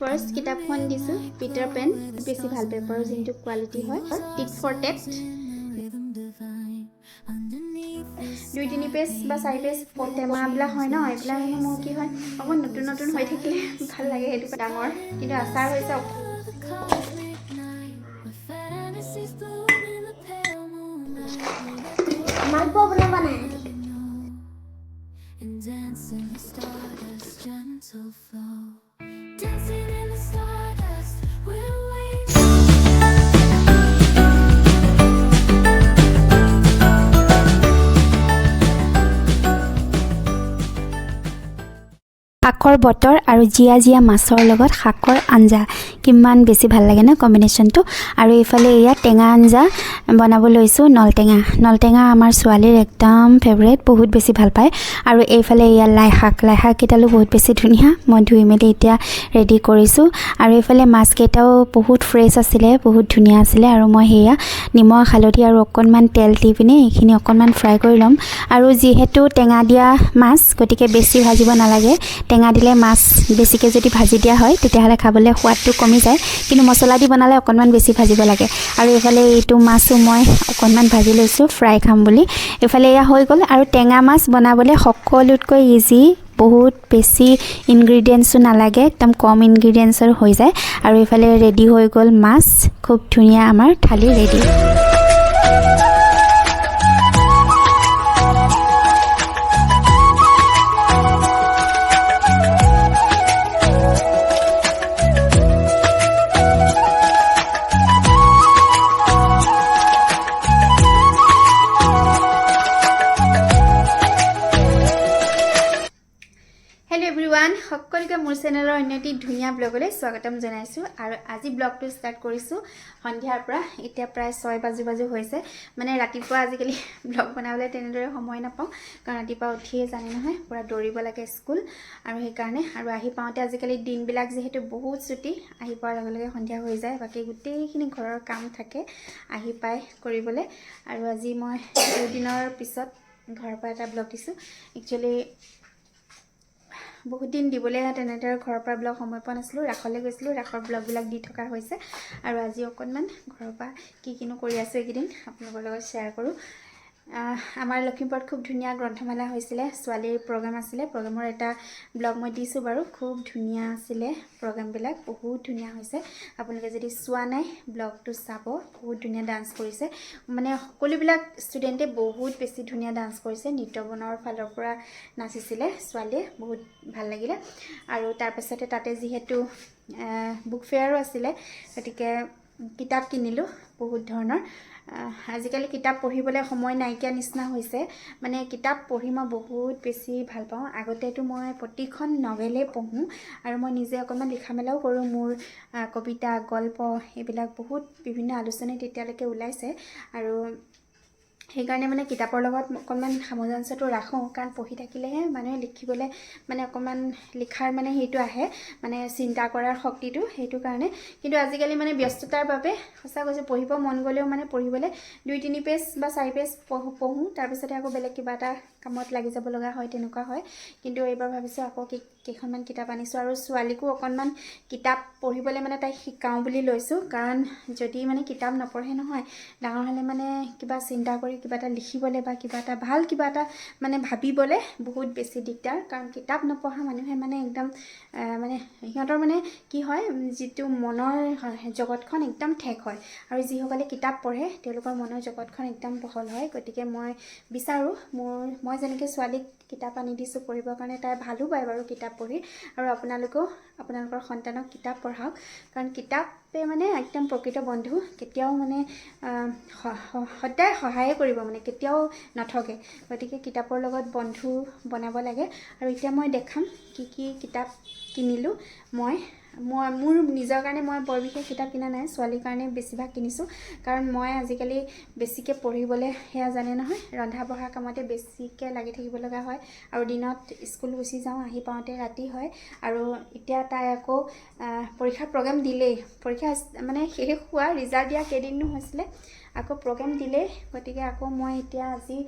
First কিতাপখন দিছোঁ Peter PAN বেছি ভালো পেপাৰৰ যোনটো কোৱালিটি হয় টিক ফৰ টেক্সট দুই তিনি পেজ বা চাৰি পেজ টেমাবিলাক হয় ন, এইবিলাক মানে মোৰ কি হয় অকণ নতুন নতুন হৈ থাকিলে ভালো লাগে সেইটো ডাঙৰ, কিন্তু আচাৰ হৈছে শাকৰ বতৰ আৰু জীয়া জীয়া মাছৰ লগত শাকৰ আঞ্জা। কিমান বেছি ভাল লাগে ন কম্বিনেশ্যনটো আৰু এইফালে এয়া টেঙা আঞ্জা বনাব লৈছোঁ নলটেঙা। নলটেঙা আমাৰ ছোৱালীৰ একদম ফেভৰেট বহুত বেছি ভাল পায়। আৰু এইফালে এয়া লাই শাক লাই শাককেইডালো বহুত বেছি ধুনীয়া। মই ধুই মেলি এতিয়া ৰেডি কৰিছোঁ। আৰু এইফালে মাছকেইটাও বহুত ফ্ৰেছ আছিলে বহুত ধুনীয়া আছিলে। আৰু মই সেয়া নিমখ হালধি আৰু অকণমান তেল দি পিনে এইখিনি অকণমান ফ্ৰাই কৰি ল'ম। আৰু যিহেতু টেঙা দিয়া মাছ গতিকে বেছি ভাজিব নালাগে। টেঙা দিলে মাছ বেছিকৈ যদি ভাজি দিয়া হয় তেতিয়াহ'লে খাবলৈ সোৱাদটো কমি যায়। কিন্তু মছলা দি বনালে অকণমান বেছি ভাজিব লাগে। আৰু এইফালে এইটো মাছো মই অকণমান ভাজি লৈছোঁ ফ্ৰাই খাম বুলি। এইফালে এয়া হৈ গ'ল। আৰু টেঙা মাছ বনাবলৈ সকলোতকৈ ইজি বহুত বেছি ইনগ্ৰিডিয়েণ্টছো নালাগে একদম কম ইনগ্ৰিডিয়েণ্টছৰ হৈ যায়। আৰু এইফালে ৰেডি হৈ গ'ল মাছ খুব ধুনীয়া আমাৰ থালি ৰেডি ব্লগলৈ স্বাগতম জনাইছোঁ। আৰু আজি ব্লগটো ষ্টাৰ্ট কৰিছোঁ। সন্ধিয়াৰ পৰা এতিয়া প্ৰায় ছয় বাজু বাজু হৈছে। মানে ৰাতিপুৱা আজিকালি ব্লগ বনাবলৈ তেনেদৰে সময় নাপাওঁ। কাৰণ ৰাতিপুৱা উঠিয়ে জানে নহয় পূৰা দৌৰিব লাগে স্কুল। আৰু সেইকাৰণে আৰু আহি পাওঁতে আজিকালি দিনবিলাক যিহেতু বহুত ছুটি আহি পোৱাৰ লগে লগে সন্ধিয়া হৈ যায়। বাকী গোটেইখিনি ঘৰৰ কাম থাকে আহি পাই কৰিবলৈ। আৰু আজি মই দুদিনৰ পিছত ঘৰৰ পৰা এটা ব্লগ দিছোঁ। একচুৱেলি বহুত দিন দিবলৈ তেনেদৰে ঘৰৰ পৰা ব্লগ সময় পোৱা নাছিলোঁ ৰাসলৈ গৈছিলোঁ ৰাসৰ ব্লগবিলাক দি থকা হৈছে। আৰু আজি অকণমান ঘৰৰ পৰা কি কিনো কৰি আছোঁ এইকেইদিন আপোনালোকৰ লগত শ্বেয়াৰ কৰোঁ। আমাৰ লখিমপুৰত খুব ধুনীয়া গ্ৰন্থমেলা হৈছিলে ছোৱালীৰ প্ৰগ্ৰেম আছিলে। প্ৰগ্ৰেমৰ এটা ব্লগ মই দিছোঁ বাৰু। খুব ধুনীয়া আছিলে প্ৰগ্ৰেমবিলাক বহুত ধুনীয়া হৈছে। আপোনালোকে যদি চোৱা নাই ব্লগটো চাব। বহুত ধুনীয়া ডান্স কৰিছে। মানে সকলোবিলাক ষ্টুডেণ্টে বহুত বেছি ধুনীয়া ডান্স কৰিছে। নৃত্যবনৰ ফালৰ পৰা নাচিছিলে ছোৱালীয়ে বহুত ভাল লাগিলে। আৰু তাৰপাছতে তাতে যিহেতু বুক ফেয়াৰো আছিলে গতিকে কিতাপ কিনিলোঁ বহুত ধৰণৰ। আজিকালি কিতাপ পঢ়িবলৈ সময় নাইকিয়া নিচিনা হৈছে। মানে কিতাপ পঢ়ি মই বহুত বেছি ভাল পাওঁ। আগতেতো মই প্ৰতিখন নভেলেই পঢ়োঁ আৰু মই নিজে অকণমান লিখা মেলাও কৰোঁ। মোৰ কবিতা গল্প এইবিলাক বহুত বিভিন্ন আলোচনী তেতিয়ালৈকে ওলাইছে। আৰু সেইকাৰণে মানে কিতাপৰ লগত অকণমান সামঞ্জস্যটো ৰাখোঁ কাৰণ পঢ়ি থাকিলেহে মানুহে লিখিবলৈ মানে অকণমান লিখাৰ মানে সেইটো আহে মানে চিন্তা কৰাৰ শক্তিটো সেইটো কাৰণে। কিন্তু আজিকালি মানে ব্যস্ততাৰ বাবে সঁচা কৈছোঁ পঢ়িব মন গ'লেও মানে পঢ়িবলৈ দুই তিনি পেজ বা চাৰি পেজ পঢ়োঁ তাৰপিছতে আকৌ বেলেগ কিবা এটা কামত লাগি যাব লগা হয় তেনেকুৱা হয়। কিন্তু এইবাৰ ভাবিছোঁ আকৌ কি কেইখনমান কিতাপ আনিছোঁ আৰু ছোৱালীকো অকণমান কিতাপ পঢ়িবলৈ মানে তাইক শিকাওঁ বুলি লৈছোঁ। কাৰণ যদি মানে কিতাপ নপঢ়ে নহয় ডাঙৰ হ'লে মানে কিবা চিন্তা কৰি কিবা এটা লিখিবলৈ বা কিবা এটা ভাল কিবা এটা মানে ভাবিবলৈ বহুত বেছি দিগদাৰ। কাৰণ কিতাপ নপঢ়া মানুহে মানে একদম মানে সিহঁতৰ মানে কি হয় যিটো মনৰ জগতখন একদম ঠেক হয়। আৰু যিসকলে কিতাপ পঢ়ে তেওঁলোকৰ মনৰ জগতখন একদম বহল হয়। গতিকে মই বিচাৰোঁ মোৰ মই যেনেকৈ ছোৱালীক কিতাপ আনি দিছোঁ পঢ়িবৰ কাৰণে তাই ভালো পায় বাৰু কিতাপ পঢ়ি। আৰু আপোনালোকেও আপোনালোকৰ সন্তানক কিতাপ পঢ়াওক। কাৰণ কিতাপে মানে একদম প্ৰকৃত বন্ধু। কেতিয়াও মানে সদায় সহায়ে কৰিব মানে কেতিয়াও নঠগে। গতিকে কিতাপৰ লগত বন্ধু বনাব লাগে। আৰু এতিয়া মই দেখাম কি কি কিতাপ কিনিলোঁ মই। মই মোৰ নিজৰ কাৰণে মই বৰ বিশেষ কিতাপ কিনা নাই ছোৱালীৰ কাৰণে বেছিভাগ কিনিছোঁ। কাৰণ মই আজিকালি বেছিকৈ পঢ়িবলৈ সেয়া জানে নহয় ৰন্ধা বঢ়া কামতে বেছিকৈ লাগি থাকিব লগা হয়। আৰু দিনত স্কুল গুচি যাওঁ আহি পাওঁতে ৰাতি হয়। আৰু এতিয়া তাই আকৌ পৰীক্ষাৰ প্ৰগ্ৰেম দিলেই। পৰীক্ষা মানে শেষ হোৱা ৰিজাল্ট দিয়া কেইদিনো হৈছিলে। আকৌ প্ৰগ্ৰেম দিলেই। গতিকে আকৌ মই এতিয়া আজি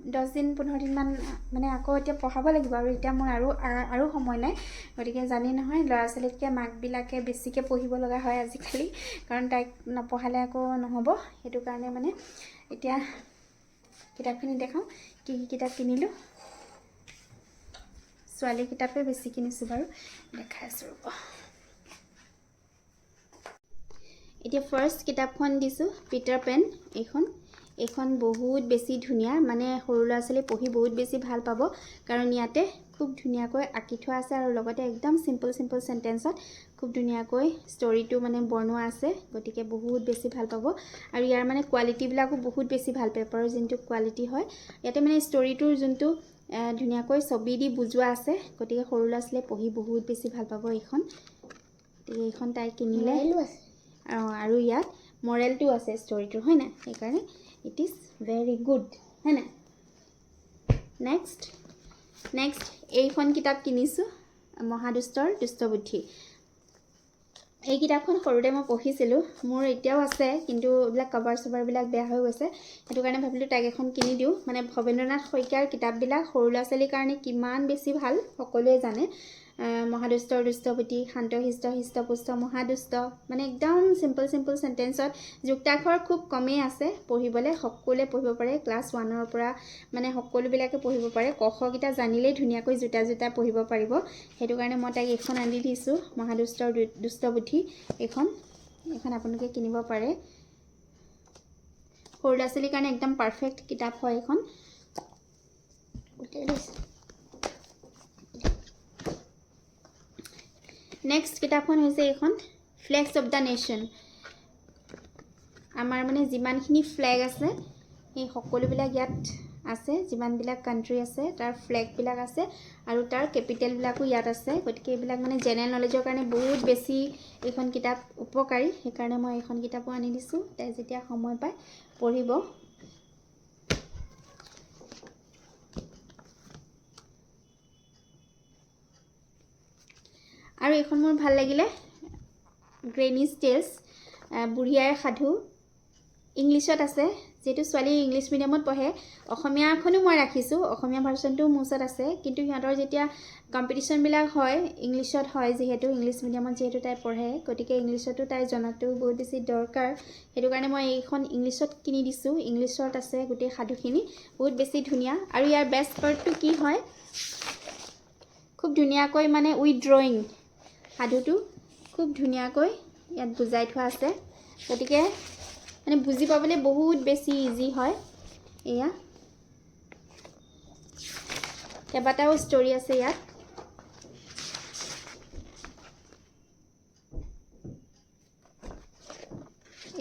আহ, দহ দিন পোন্ধৰ দিনমান মানে আকৌ এতিয়া পঢ়াব লাগিব আৰু এতিয়া মোৰ আৰু আৰু সময় নাই। গতিকে জানি নহয় ল'ৰা ছোৱালীতকৈ মাকবিলাকে বেছিকৈ পঢ়িব লগা হয় আজিকালি। কাৰণ তাইক নপঢ়ালে আকৌ নহ'ব। সেইটো কাৰণে মানে এতিয়া কিতাপখিনি দেখাওঁ। কি কি কিতাপ কিনিলোঁ। ছোৱালী কিতাপে বেছি কিনিছোঁ বাৰু। দেখাই আছোঁ ৰ'ব। এতিয়া ফাৰ্ষ্ট কিতাপখন দিছোঁ পিটাৰ পেন এইখন। এইখন বহুত বেছি ধুনীয়া মানে সৰু ল'ৰা ছোৱালী পঢ়ি বহুত বেছি ভাল পাব। কাৰণ ইয়াতে খুব ধুনীয়াকৈ আঁকি থোৱা আছে আৰু লগতে একদম চিম্পল চিম্পল চেণ্টেঞ্চত খুব ধুনীয়াকৈ ষ্টৰিটো মানে বনোৱা আছে গতিকে বহুত বেছি ভাল পাব। আৰু ইয়াৰ মানে কোৱালিটিবিলাকো বহুত বেছি ভাল পেপাৰৰ যোনটো কোৱালিটি হয়। ইয়াতে মানে ষ্টৰিটোৰ যোনটো ধুনীয়াকৈ ছবি দি বুজোৱা আছে গতিকে সৰু ল'ৰা ছোৱালীয়ে পঢ়ি বহুত বেছি ভাল পাব এইখন। গতিকে এইখন তাই কিনিলে। অঁ আৰু ইয়াত মৰেলটো আছে ষ্টৰিটোৰ হয় নাই? সেইকাৰণে ইট ইজ ভেৰি গুড হয় নাই নেক্সট নেক্সট এইখন কিতাপ কিনিছোঁ মহাদুষ্টৰ দুষ্টবুদ্ধি। এই কিতাপখন সৰুতে মই পঢ়িছিলোঁ মোৰ এতিয়াও আছে কিন্তু এইবিলাক কভাৰ চভাৰবিলাক বেয়া হৈ গৈছে। সেইটো কাৰণে ভাবিলোঁ তাইক এখন কিনি দিওঁ। মানে ভৱেন্দ্ৰনাথ শইকীয়াৰ কিতাপবিলাক সৰু ল'ৰা ছোৱালীৰ কাৰণে কিমান বেছি ভাল সকলোৱে জানে। মহাদুষ্টৰ দুষ্টপতি শান্তশিষ্ট হৃষ্টপুষ্ট মহাদুষ্ট মানে একদম চিম্পল চিম্পল চেণ্টেঞ্চত যুক্তাক্ষৰ খুব কমেই আছে। পঢ়িবলৈ সকলোৱে পঢ়িব পাৰে ক্লাছ ওৱানৰ পৰা মানে সকলোবিলাকে পঢ়িব পাৰে। ক খ কেইটা জানিলেই ধুনীয়াকৈ জোতা জোতা পঢ়িব পাৰিব। সেইটো কাৰণে মই তাইক এইখন আনি দিছোঁ মহাদুষ্টৰ দু- দুষ্টবুদ্ধি এইখন। এইখন আপোনালোকে কিনিব পাৰে। সৰু ল'ৰা ছোৱালীৰ কাৰণে একদম পাৰফেক্ট কিতাপ হয় এইখন। নেক্সট কিতাপখন হৈছে এইখন ফ্লেগছ অফ দ্য নেশ্যন আমাৰ মানে যিমানখিনি ফ্লেগ আছে সেই সকলোবিলাক ইয়াত আছে যিমানবিলাক কাণ্ট্ৰি আছে তাৰ ফ্লেগবিলাক আছে আৰু তাৰ কেপিটেলবিলাকো ইয়াত আছে। গতিকে এইবিলাক মানে জেনেৰেল নলেজৰ কাৰণে বহুত বেছি এইখন কিতাপ উপকাৰী। সেইকাৰণে মই এইখন কিতাপো আনি দিছোঁ। তাই যেতিয়া সময় পায় পঢ়িব আৰু এইখন মোৰ ভাল লাগিলে। গ্ৰেনিজ টেলছ বুঢ়ী আইৰ সাধু। ইংলিছত আছে। যিহেতু ছোৱালী ইংলিছ মিডিয়ামত পঢ়ে। অসমীয়াখনো মই ৰাখিছোঁ। অসমীয়া ভাৰ্চনটো মোৰ ওচৰত আছে। কিন্তু সিহঁতৰ যেতিয়া কম্পিটিশ্যনবিলাক হয় ইংলিছত হয় যিহেতু ইংলিছ মিডিয়ামত যিহেতু তাই পঢ়ে গতিকে ইংলিছতো তাই জনাটো বহুত বেছি দৰকাৰ। সেইটো কাৰণে মই এইখন ইংলিছত কিনি দিছোঁ। ইংলিছত আছে গোটেই সাধুখিনি। বহুত বেছি ধুনীয়া। আৰু ইয়াৰ বেষ্ট পাৰ্টটো কি হয়? খুব ধুনীয়াকৈ মানে উইথ ড্ৰয়িং সাধুটো খুব ধুনীয়াকৈ ইয়াত বুজাই থোৱা আছে। গতিকে মানে বুজি পাবলৈ বহুত বেছি ইজি হয় এয়া। কেইবাটাও ষ্টৰি আছে ইয়াত।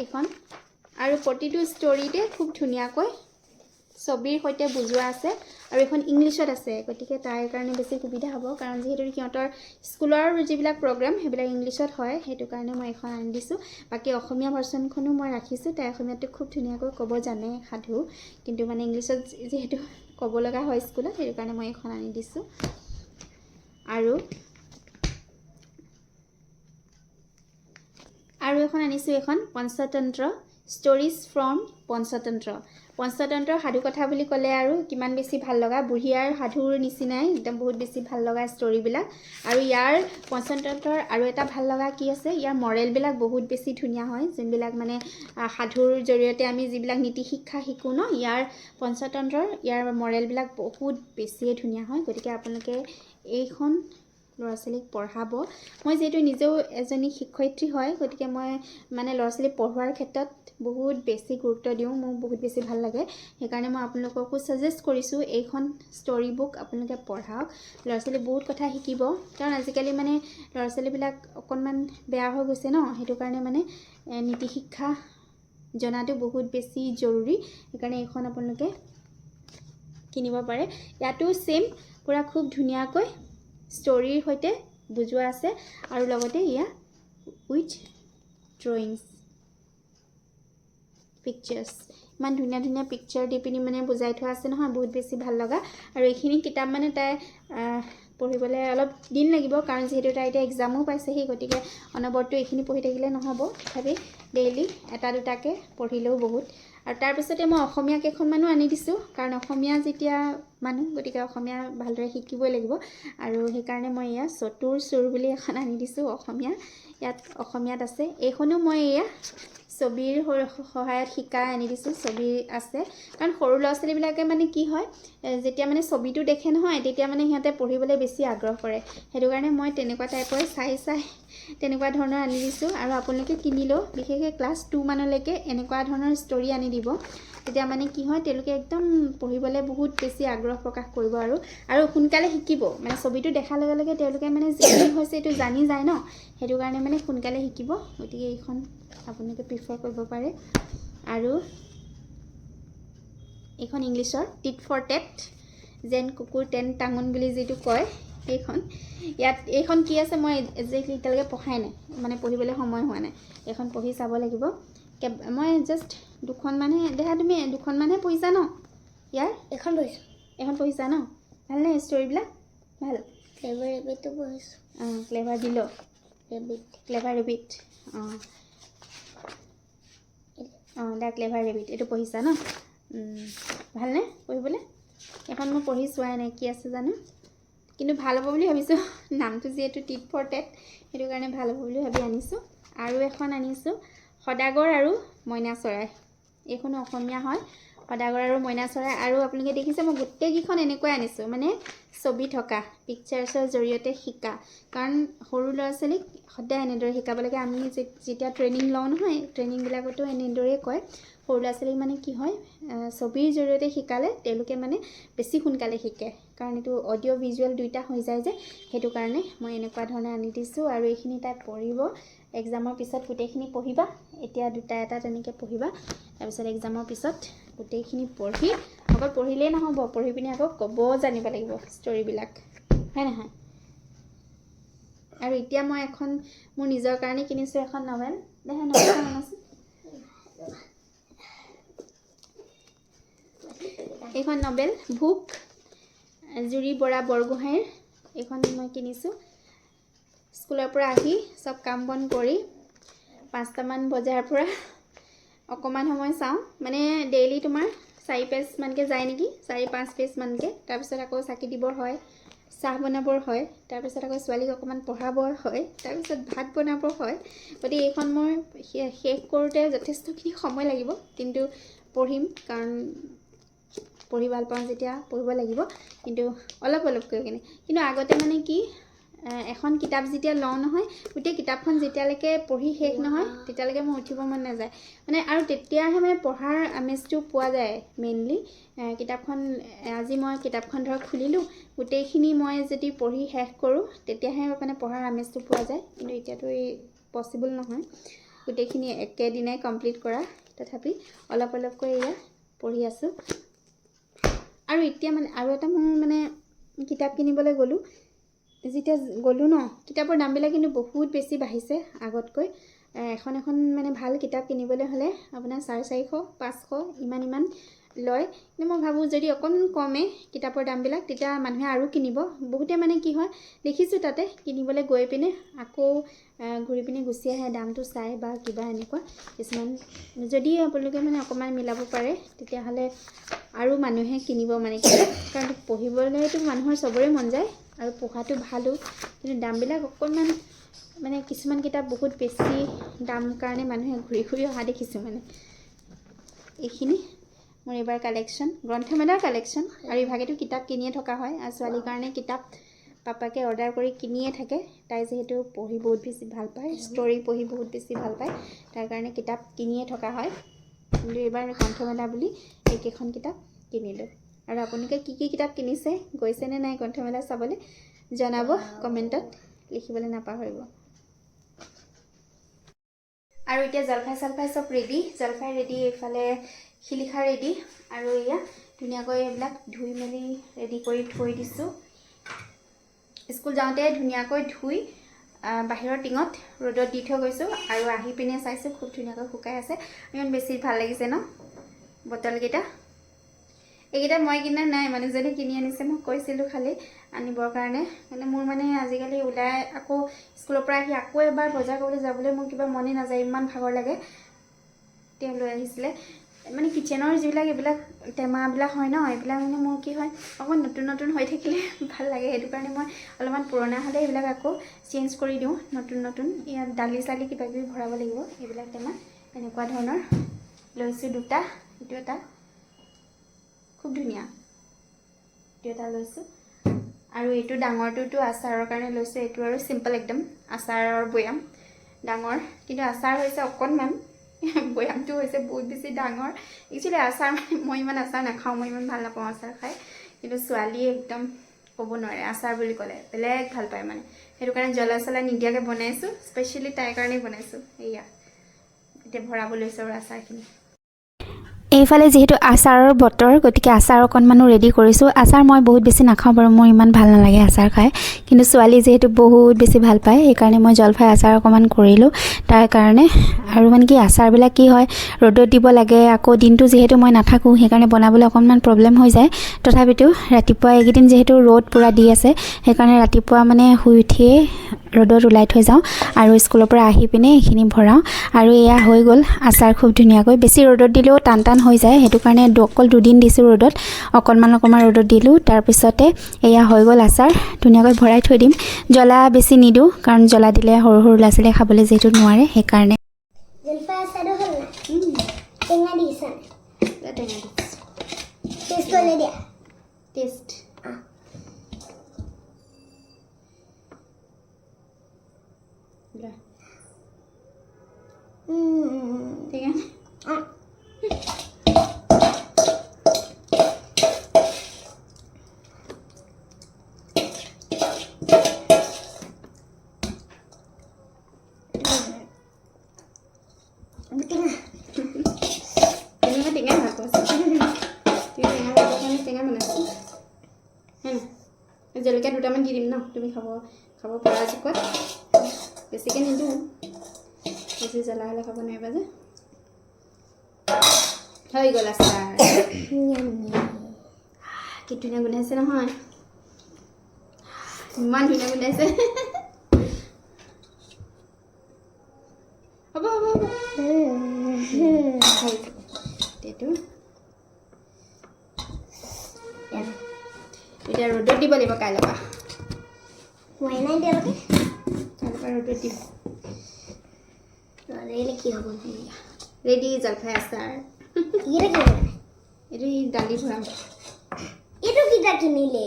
এইখন। আৰু প্ৰতিটো ষ্টৰিতে খুব ধুনীয়াকৈ ছবিৰ সৈতে বুজোৱা আছে আৰু এইখন ইংলিছত আছে গতিকে তাইৰ কাৰণে বেছি সুবিধা হ'ব। কাৰণ যিহেতু সিহঁতৰ স্কুলৰ যিবিলাক প্ৰগ্ৰাম সেইবিলাক ইংলিছত হয় সেইটো কাৰণে মই এইখন আনি দিছোঁ। বাকী অসমীয়া ভাৰ্চনখনো মই ৰাখিছোঁ। তাই অসমীয়াটো খুব ধুনীয়াকৈ ক'ব জানে সাধু। কিন্তু মানে ইংলিছত যিহেতু ক'ব লগা হয় স্কুলত সেইটো কাৰণে মই এইখন আনি দিছোঁ। আৰু আৰু এখন আনিছোঁ। এখন পঞ্চতন্ত্ৰ। Stories from Panchatantra. পঞ্চতন্ত্ৰৰ সাধু কথা বুলি ক'লে আৰু কিমান বেছি ভাল লগা বুঢ়ী আইৰ সাধুৰ নিচিনাই একদম বহুত বেছি ভাল লগা ষ্টৰিবিলাক আৰু ইয়াৰ পঞ্চতন্ত্ৰৰ আৰু এটা ভাল লগা কি আছে ইয়াৰ মৰেলবিলাক বহুত বেছি ধুনীয়া হয় যোনবিলাক মানে সাধুৰ জৰিয়তে আমি যিবিলাক নীতি শিক্ষা শিকোঁ ন ইয়াৰ পঞ্চতন্ত্ৰৰ ইয়াৰ মৰেলবিলাক বহুত বেছিয়ে ধুনীয়া হয়। গতিকে আপোনালোকে এইখন ল'ৰা ছোৱালীক পঢ়াব। মই যিহেতু নিজেও এজনী শিক্ষয়িত্ৰী হয় গতিকে মই মানে ল'ৰা ছোৱালীক পঢ়োৱাৰ ক্ষেত্ৰত বহুত বেছি গুৰুত্ব দিওঁ মোক বহুত বেছি ভাল লাগে। সেইকাৰণে মই আপোনালোককো ছাজেষ্ট কৰিছোঁ এইখন ষ্টৰি বুক আপোনালোকে পঢ়াওক। ল'ৰা ছোৱালী বহুত কথা শিকিব কাৰণ আজিকালি মানে ল'ৰা ছোৱালীবিলাক অকণমান বেয়া হৈ গৈছে ন সেইটো কাৰণে মানে নীতি শিক্ষা জনাটো বহুত বেছি জৰুৰী সেইকাৰণে এইখন আপোনালোকে কিনিব পাৰে। ইয়াতো ছেইম পূৰা খুব ধুনীয়াকৈ ষ্টৰীৰ সৈতে বুজোৱা আছে আৰু লগতে ইয়া উইথ ড্ৰয়িংছ পিকচাৰ্ছ ইমান ধুনীয়া ধুনীয়া পিকচাৰ দি পিনি মানে বুজাই থোৱা আছে নহয় বহুত বেছি ভাল লগা। আৰু এইখিনি কিতাপ মানে তাই পঢ়িবলৈ অলপ দিন লাগিব কাৰণ যিহেতু তাই এতিয়া এক্সামো পাইছেহি গতিকে অনবৰতো এইখিনি পঢ়ি থাকিলে নহ'ব। তথাপি ডেইলি এটা দুটাকৈ পঢ়িলেও বহুত। আৰু তাৰপিছতে মই অসমীয়া কেইখনমানো আনি দিছোঁ কাৰণ অসমীয়া যেতিয়া মানুহ গতিকে অসমীয়া ভালদৰে শিকিবই লাগিব। আৰু সেইকাৰণে মই এয়া চতুৰ চুৰ বুলি এখন আনি দিছোঁ অসমীয়া। ইয়াত অসমীয়াত আছে। এইখনো মই এয়া ছবিৰ সহায়ত শিকাই আনি দিছোঁ ছবি আছে। কাৰণ সৰু ল'ৰা ছোৱালীবিলাকে মানে কি হয় যেতিয়া মানে ছবিটো দেখে নহয় তেতিয়া মানে সিহঁতে পঢ়িবলৈ বেছি আগ্ৰহ কৰে। সেইটো কাৰণে মই তেনেকুৱা টাইপৰ চাই চাই তেনেকুৱা ধৰণৰ আনি দিছোঁ আৰু আপোনালোকে কিনিলেও বিশেষকৈ ক্লাছ টু মানলৈকে এনেকুৱা ধৰণৰ ষ্টৰি আনি দিব। তেতিয়া মানে কি হয় তেওঁলোকে একদম পঢ়িবলৈ বহুত বেছি আগ্ৰহ প্ৰকাশ কৰিব আৰু আৰু সোনকালে শিকিব। মানে ছবিটো দেখাৰ লগে লগে তেওঁলোকে মানে যিখিনি হৈছে এইটো জানি যায় ন সেইটো কাৰণে মানে সোনকালে শিকিব। গতিকে এইখন আপোনালোকে প্ৰিফাৰ কৰিব পাৰে। আৰু এইখন ইংলিছৰ টিট ফৰ টেট যেন কুকুৰ টেন টাঙোন বুলি যিটো কয়। সেইখন। ইয়াত এইখন কি আছে মই একজেক্টলি এতিয়ালৈকে পঢ়াই নাই মানে পঢ়িবলৈ সময় হোৱা নাই। এইখন পঢ়ি চাব লাগিব। মই জাষ্ট দুখনমানহে দেখা তুমি দুখনমানহে পঢ়িছা ন? ইয়াৰ? এখন পঢ়িছোঁ। এখন পঢ়িছা ন? ভালনে ষ্টৰিবিলাক ভাল? ফ্লেভাৰ ৰেবিটটো পঢ়িছোঁ। অঁ ক্লেভাৰ দিলোঁ ৰেবিট ক্লেভাৰ ৰেবিট অঁ। অঁ দ্য ক্লেভাৰ ৰেবিট এইটো পঢ়িছা ন? ভালনে পঢ়িবলৈ? এখন মই পঢ়ি চোৱাই নাই কি আছে জানো? কিন্তু ভাল হ'ব বুলি ভাবিছোঁ। নামটো যিহেতু টিট ফৰ টেট সেইটো কাৰণে ভাল হ'ব বুলি ভাবি আনিছোঁ। আৰু এখন আনিছোঁ সদাগৰ আৰু মইনা চৰাই। এইখনো অসমীয়া হয় সদাগৰ আৰু মইনা চৰাই। আৰু আপোনালোকে দেখিছে মই গোটেইকেইখন এনেকুৱাই আনিছোঁ মানে ছবি থকা পিকচাৰ্ছৰ জৰিয়তে শিকা। কাৰণ সৰু ল'ৰা ছোৱালীক সদায় এনেদৰে শিকাব লাগে। আমি যেতিয়া ট্ৰেইনিং লওঁ নহয় ট্ৰেইনিংবিলাকতো এনেদৰেই কয়। সৰু ল'ৰা ছোৱালীক মানে কি হয় ছবিৰ জৰিয়তে শিকালে তেওঁলোকে মানে বেছি সোনকালে শিকে। কাৰণ এইটো অডিঅ' ভিজুৱেল দুইটা হৈ যায় যে সেইটো কাৰণে মই এনেকুৱা ধৰণে আনি দিছোঁ আৰু এইখিনি তাই পঢ়িব। এক্সামৰ পিছত গোটেইখিনি পঢ়িবা। এতিয়া দুটা এটা তেনেকৈ পঢ়িবা। তাৰপিছত এক্সামৰ পিছত গোটেইখিনি পঢ়ি অকল পঢ়িলেই নহ'ব পঢ়ি পিনি আকৌ ক'ব জানিব লাগিব ষ্টৰিবিলাক হয় নহয়? আৰু এতিয়া মই এখন মোৰ নিজৰ কাৰণে কিনিছোঁ এখন নভেল আনাচোন এইখন নভেল ভোক জুৰি বৰা বৰগোহাঁইৰ এইখন মই কিনিছোঁ। স্কুলৰ পৰা আহি চব কাম বন কৰি পাঁচটামান বজাৰ পৰা অকণমান সময় চাওঁ। মানে ডেইলি তোমাৰ চাৰি পেজমানকৈ যায় নেকি? চাৰি পাঁচ পেজমানকৈ তাৰপিছত আকৌ চাকি দিবৰ হয় চাহ বনাবৰ হয় তাৰপিছত আকৌ ছোৱালীক অকণমান পঢ়াবৰ হয় তাৰপিছত ভাত বনাবৰ হয়। গতিকে এইখন মই শেষ কৰোঁতে যথেষ্টখিনি সময় লাগিব কিন্তু পঢ়িম কাৰণ পঢ়ি ভাল পাওঁ যেতিয়া পঢ়িব লাগিব। কিন্তু অলপ অলপকৈ কিনে। কিন্তু আগতে মানে কি এখন কিতাপ যেতিয়া লওঁ নহয় গোটেই কিতাপখন যেতিয়ালৈকে পঢ়ি শেষ নহয় তেতিয়ালৈকে মোৰ উঠিব মন নাযায়। মানে আৰু তেতিয়াহে মানে পঢ়াৰ আমেজটো পোৱা যায় মেইনলি কিতাপখন আজি মই কিতাপখন ধৰক খুলিলোঁ গোটেইখিনি মই যদি পঢ়ি শেষ কৰোঁ তেতিয়াহে মানে পঢ়াৰ আমেজটো পোৱা যায়। কিন্তু এতিয়াতো এই পচিবল নহয়। গোটেইখিনি একেদিনাই কমপ্লিট কৰা। তথাপি অলপ অলপকৈ এয়া পঢ়ি আছোঁ। আৰু এতিয়া মানে আৰু এটা মোৰ মানে কিতাপ কিনিবলৈ গ'লোঁ। যেতিয়া গ'লোঁ ন কিতাপৰ দামবিলাক কিন্তু বহুত বেছি বাঢ়িছে আগতকৈ। এখন এখন মানে ভাল কিতাপ কিনিবলৈ হ'লে আপোনাৰ চাৰে চাৰিশ পাঁচশ ইমান ইমান। লয়। কিন্তু মই ভাবোঁ যদি অকণমান কমে কিতাপৰ দামবিলাক তেতিয়া মানুহে আৰু কিনিব। বহুতে মানে কি হয় দেখিছোঁ তাতে কিনিবলৈ গৈ পিনে আকৌ ঘূৰি পিনে গুচি আহে দামটো চাই বা কিবা এনেকুৱা। কিছুমান যদি আপোনালোকে মানে অকণমান মিলাব পাৰে তেতিয়াহ'লে আৰু মানুহে কিনিব মানে কাৰণ পঢ়িবলৈতো মানুহৰ চবৰে মন যায় আৰু পঢ়াটো ভালো। কিন্তু দামবিলাক অকণমান মানে কিছুমান কিতাপ বহুত বেছি দাম কাৰণে মানুহে ঘূৰি ঘূৰি অহা দেখিছোঁ মানে। এইখিনি। মোৰ এইবাৰ কালেকশ্যন গ্ৰন্থমেলাৰ কালেকশ্যন। আৰু ইভাগেতো কিতাপ কিনিয়ে থকা হয়। আৰু ছোৱালীৰ কাৰণে কিতাপ পাপাকে অৰ্ডাৰ কৰি কিনিয়ে থাকে। তাই যিহেতু পঢ়ি বহুত বেছি ভাল পায় ষ্টৰি পঢ়ি বহুত বেছি ভাল পায় তাৰ কাৰণে কিতাপ কিনিয়ে থকা হয়। কিন্তু এইবাৰ গ্ৰন্থমেলা বুলি এইকেইখন কিতাপ কিনিলোঁ। আৰু আপোনালোকে কি কি কিতাপ কিনিছে গৈছেনে নাই গ্ৰন্থমেলা চাবলৈ? জনাব কমেণ্টত লিখিবলৈ নাপাহৰিব। আৰু এতিয়া জলফাই চলফাই চব ৰেডি জলফাই ৰেডি এইফালে শিলিখা ৰেডি আৰু এয়া ধুনীয়াকৈ এইবিলাক ধুই মেলি ৰেডি কৰি থৈ দিছোঁ। স্কুল যাওঁতে ধুনীয়াকৈ ধুই বাহিৰৰ টিঙত ৰ'দত দি থৈ গৈছোঁ আৰু আহি পিনে চাইছোঁ খুব ধুনীয়াকৈ শুকাই আছে। ইমান বেছি ভাল লাগিছে ন বটলকেইটা? এইকেইটা মই কিনা নাই মানুহজনে কিনি আনিছে মই কৈছিলোঁ খালি আনিবৰ কাৰণে। মানে মোৰ মানে আজিকালি ওলাই আকৌ স্কুলৰ পৰা আহি আকৌ এবাৰ বজাৰ কৰিবলৈ যাবলৈ মোৰ কিবা মনে নাযায় ইমান ভাগৰ লাগে। তেওঁ লৈ আহিছিলে। মানে কিটচেনৰ যিবিলাক এইবিলাক টেমাবিলাক হয় ন এইবিলাক মানে মোৰ কি হয় অকণমান নতুন নতুন হৈ থাকিলে ভাল লাগে। সেইটো কাৰণে মই অলপমান পুৰণা হ'লে এইবিলাক আকৌ চেঞ্জ কৰি দিওঁ। নতুন নতুন ইয়াত দালি চালি কিবা কিবি ভৰাব লাগিব। এইবিলাক টেমা এনেকুৱা ধৰণৰ লৈছোঁ দুটা। এইটো এটা খুব ধুনীয়া। এইটো এটা লৈছোঁ। আৰু এইটো ডাঙৰটোতো আচাৰৰ কাৰণে লৈছোঁ। এইটো আৰু চিম্পল একদম আচাৰৰ বৈয়াম। ডাঙৰ। কিন্তু আচাৰ হৈছে অকণমান বৈয়ামটো হৈছে বহুত বেছি ডাঙৰ। একচুৱেলি আচাৰ মই ইমান আচাৰ নাখাওঁ মই ইমান ভাল নাপাওঁ আচাৰ খাই। কিন্তু ছোৱালীয়ে একদম ক'ব নোৱাৰে আচাৰ বুলি ক'লে। বেলেগ ভাল পায় মানে। সেইটো কাৰণে জ্বলা চলা নিদিয়াকৈ বনাইছোঁ স্পেচিয়েলি তাইৰ কাৰণেই বনাইছোঁ। এয়া এতিয়া ভৰাব লৈছোঁ আৰু আচাৰখিনি। এইফালে যিহেতু আচাৰৰ বতৰ গতিকে আচাৰ অকণমানো ৰেডি কৰিছোঁ। আচাৰ মই বহুত বেছি নাখাওঁ বাৰু মোৰ ইমান ভাল নালাগে আচাৰ খাই। কিন্তু ছোৱালী যিহেতু বহুত বেছি ভাল পায় সেইকাৰণে মই জলফাই আচাৰ অকণমান কৰিলোঁ। তাৰ কাৰণে আৰু মানে কি আচাৰবিলাক কি হয় ৰ'দত দিব লাগে আকৌ দিনটো যিহেতু মই নাথাকোঁ সেইকাৰণে বনাবলৈ অকণমান প্ৰব্লেম হৈ যায়। তথাপিতো ৰাতিপুৱা এইকেইদিন যিহেতু ৰ'দ পূৰা দি আছে সেইকাৰণে ৰাতিপুৱা মানে শুই উঠিয়ে ৰ'দত ওলাই থৈ যাওঁ আৰু স্কুলৰ পৰা আহি পিনে এইখিনি ভৰাওঁ। আৰু এয়া হৈ গ'ল আচাৰ খুব ধুনীয়াকৈ বেছি ৰ'দত দিলেও টান টান হৈ যায় সেইটো কাৰণে অকল দুদিন দিছোঁ ৰ'দত অকণমান অকণমান ৰ'দত দিলোঁ তাৰপিছতে এয়া হৈ গ'ল আচাৰ ধুনীয়াকৈ ভৰাই থৈ দিম। জ্বলা বেছি নিদিওঁ কাৰণ জ্বলা দিলে সৰু সৰু ল'ৰা ছোৱালীয়ে খাবলৈ যিহেতু নোৱাৰে সেইকাৰণে। টেষ্ট জলকীয়া দুটামান দি দিম ন তুমি খাব খাব পৰা জোখত বেছিকৈ নিদিওঁ। বেছি জ্বলা হ'লে খাব নোৱাৰিবা যে। হৈ গ'ল আচাৰ। কি ধুনীয়া গোন্ধাইছে নহয়। ইমান ধুনীয়া গোন্ধাইছে। এইটো এতিয়া ৰ'দত দিব লাগিব কাইলৈ পৰা। মই নাই এতিয়ালৈকে কাইলৈ পৰা ৰ'দত দিম। নদিলে কি হ'ব ৰেডি জলফাই আচাৰ। এইটো এই দালি ভৰাম এইটো কেইটা কিনিলে?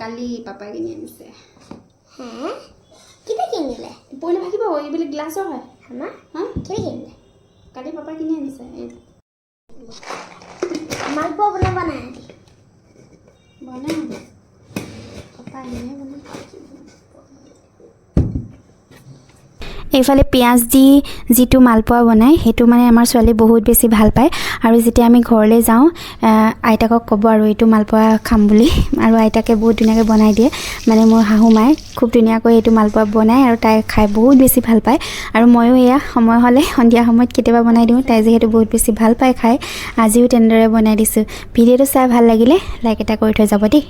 কালি পাপাই কিনি আনিছে। হে? কেইটা কিনিলে? পইলে ভাগিব এইবিলাক গ্লাছৰ হয়। আমাৰ? কেইটা কিনিলে? কালি পাপাই কিনি আনিছে এই মালপোৱা বনাব নাই বনাম পাপাই এনেই বনাম এইফালে পিঁয়াজ দি যিটো মালপোৱা বনায় সেইটো মানে আমাৰ ছোৱালী বহুত বেছি ভাল পায়। আৰু যেতিয়া আমি ঘৰলৈ যাওঁ আইতাকক ক'ব আৰু এইটো মালপোৱা খাম বুলি। আৰু আইতাকে বহুত ধুনীয়াকৈ বনাই দিয়ে। মানে মোৰ শাহু মায়ে খুব ধুনীয়াকৈ এইটো মালপোৱা বনায় আৰু তাই খাই বহুত বেছি ভাল পায়। আৰু ময়ো এয়া সময় হ'লে সন্ধিয়া সময়ত কেতিয়াবা বনাই দিওঁ। তাই যিহেতু বহুত বেছি ভাল পায় খাই আজিও তেনেদৰে বনাই দিছোঁ। ভিডিঅ'টো চাই ভাল লাগিলে লাইক এটা কৰি থৈ যাব দেই।